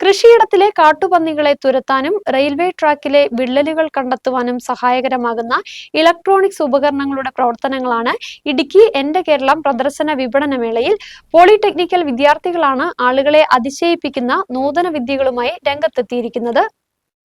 കൃഷിയിടത്തിലെ കാട്ടുപന്നികളെ തുരത്താനും railway ട്രാക്കിലെ വിള്ളലുകൾ കണ്ടെത്തുവാനും സഹായകരമാകുന്ന electronics ഉപകരണങ്ങളുടെ പ്രവർത്തനങ്ങളാണ് ഇടുക്കി എന്റെ കേരളം പ്രദർശന വിപണന മേളയിൽ പോളിടെക്നിക്കൽ വിദ്യാർത്ഥികളാണ് ആളുകളെ അതിശയിപ്പിക്കുന്ന നൂതന വിദ്യകളുമായി രംഗത്തെത്തിയിരിക്കുന്നത്.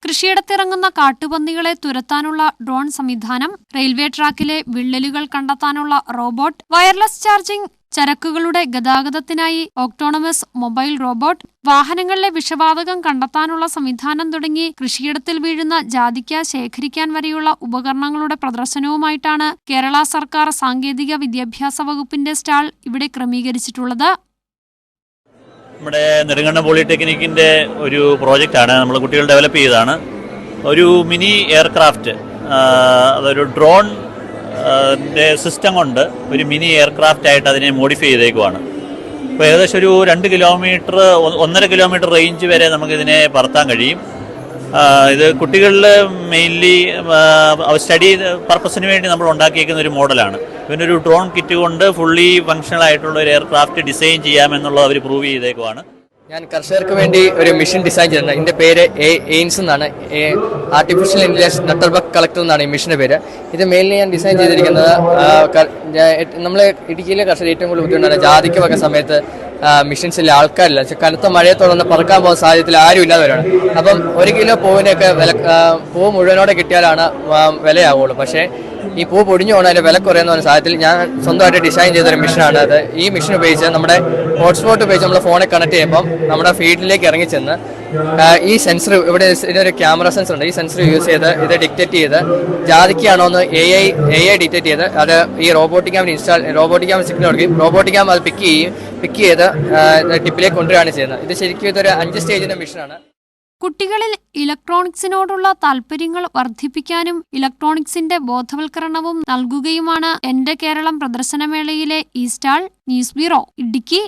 കൃഷിയിടത്തിറങ്ങുന്ന കാട്ടുപന്നികളെ തുരത്താനുള്ള ഡ്രോൺ സംവിധാനം റെയിൽവേ ട്രാക്കിലെ വിള്ളലുകൾ കണ്ടെത്താനുള്ള റോബോട്ട് വയർലെസ് ചാർജിംഗ് ചരക്കുകളുടെ ഗതാഗതത്തിനായി ഓക്ടോണമസ് മൊബൈൽ റോബോട്ട് വാഹനങ്ങളിലെ വിഷവാതകം കണ്ടെത്താനുള്ള സംവിധാനം തുടങ്ങി കൃഷിയിടത്തിൽ വീഴുന്ന ജാതിക്ക ശേഖരിക്കാൻ വരെയുള്ള ഉപകരണങ്ങളുടെ പ്രദർശനവുമായിട്ടാണ് കേരള സർക്കാർ സാങ്കേതിക വിദ്യാഭ്യാസ വകുപ്പിന്റെ സ്റ്റാൾ ഇവിടെ ക്രമീകരിച്ചിട്ടുള്ളത്. നമ്മുടെ നെടുങ്കണ്ണ പോളിടെക്നിക്കിന്റെ ഒരു പ്രോജക്റ്റാണ്. നമ്മൾ കുട്ടികൾ ഡെവലപ്പ് ചെയ്തതാണ്. ഒരു മിനി എയർക്രാഫ്റ്റ് അതൊരു ഡ്രോൺ സിസ്റ്റം കൊണ്ട് ഒരു മിനി എയർക്രാഫ്റ്റ് ആയിട്ട് അതിനെ മോഡിഫൈ ചെയ്തേക്കുവാണ്. അപ്പോൾ ഏകദേശം ഒരു രണ്ട് കിലോമീറ്റർ ഒന്നര കിലോമീറ്റർ റേഞ്ച് വരെ നമുക്കിതിനെ പറത്താൻ കഴിയും. ഇത് കുട്ടികളിൽ മെയിൻലി സ്റ്റഡി പർപ്പസിന് വേണ്ടി നമ്മൾ ഉണ്ടാക്കിയേക്കുന്ന ഒരു മോഡലാണ്. ഇതിനൊരു ഡ്രോൺ കിറ്റ് കൊണ്ട് ഫുള്ളി ഫങ്ഷണൽ ആയിട്ടുള്ള ഒരു എയർക്രാഫ്റ്റ് ഡിസൈൻ ചെയ്യാമെന്നുള്ളത് അവർ പ്രൂവ് ചെയ്തേക്കുവാണ്. ഞാൻ കർഷകർക്ക് വേണ്ടി ഒരു മിഷൻ ഡിസൈൻ ചെയ്തിട്ടുണ്ട്. ഇതിന്റെ പേര് എ എയിംസ് എന്നാണ്. ആർട്ടിഫിഷ്യൽ ഇന്റലിജൻസ് നെറ്റ്വർക്ക് കളക്ടർ എന്നാണ് ഈ മിഷന്റെ പേര്. ഇത് മെയിൻലി ഞാൻ ഡിസൈൻ ചെയ്തിരിക്കുന്നത് നമ്മൾ ഇടുക്കിയിലെ കർഷകർ ഏറ്റവും കൂടുതൽ ബുദ്ധിമുട്ടാണ് ജാതിക്ക് വക സമയത്ത് മിഷൻസിലെ ആൾക്കാരില്ല. കനത്ത മഴയെ തുടർന്ന് പറക്കാൻ പോകുന്ന സാഹചര്യത്തിൽ ആരും ഇല്ലാത്തവരാണ് അപ്പം ഒരു കിലോ പൂവിനൊക്കെ വില പൂ മുഴുവനോടെ കിട്ടിയാലാണ് വിലയാവുള്ളൂ. പക്ഷേ ഈ പൂ പൊടിഞ്ഞു പോകണം അതിന്റെ വില കുറയുന്ന പറഞ്ഞ സാഹചര്യത്തിൽ ഞാൻ സ്വന്തമായിട്ട് ഡിസൈൻ ചെയ്തൊരു മിഷനാണ് അത്. ഈ മിഷൻ ഉപയോഗിച്ച് നമ്മുടെ ഹോട്ട്സ്പോട്ട് ഉപയോഗിച്ച് നമ്മൾ ഫോണിൽ കണക്ട് ചെയ്യുമ്പോൾ നമ്മുടെ ഫീൽഡിലേക്ക് ഇറങ്ങി ചെന്ന് ഈ സെൻസർ ഇവിടെ ഇതിനൊരു ക്യാമറ സെൻസർ ഉണ്ട്. ഈ സെൻസർ യൂസ് ചെയ്ത് ഇത് ഡിക്റ്റേറ്റ് ചെയ്ത് ജാതിക്കാണോ എന്ന് A I A I dictate ചെയ്ത് അത് ഈ റോബോട്ടിക് ക്യാമിന് ഇൻസ്റ്റാൾ റോബോട്ടിക് ക്യാമിന് സിഗ്നൽ കൊടുക്കുകയും റോബോട്ടിക് ക്യാം അത് പിക്ക് ചെയ്യും പിക്ക് ചെയ്ത് ടിപ്പിലേക്ക് കൊണ്ടുവരികയാണ് ചെയ്യുന്നത്. ഇത് ശരിക്കും ഇതൊരു അഞ്ച് സ്റ്റേജിന്റെ മിഷനാണ്. കുട്ടികളിൽ ഇലക്ട്രോണിക്സിനോടുള്ള താൽപ്പര്യങ്ങൾ വർദ്ധിപ്പിക്കാനും ഇലക്ട്രോണിക്സിന്റെ ബോധവൽക്കരണവും നൽകുകയുമാണ് എന്റെ കേരളം പ്രദർശനമേളയിലെ ഈ സ്റ്റാൾ ന്യൂസ് ബ്യൂറോ. ഇടുക്കി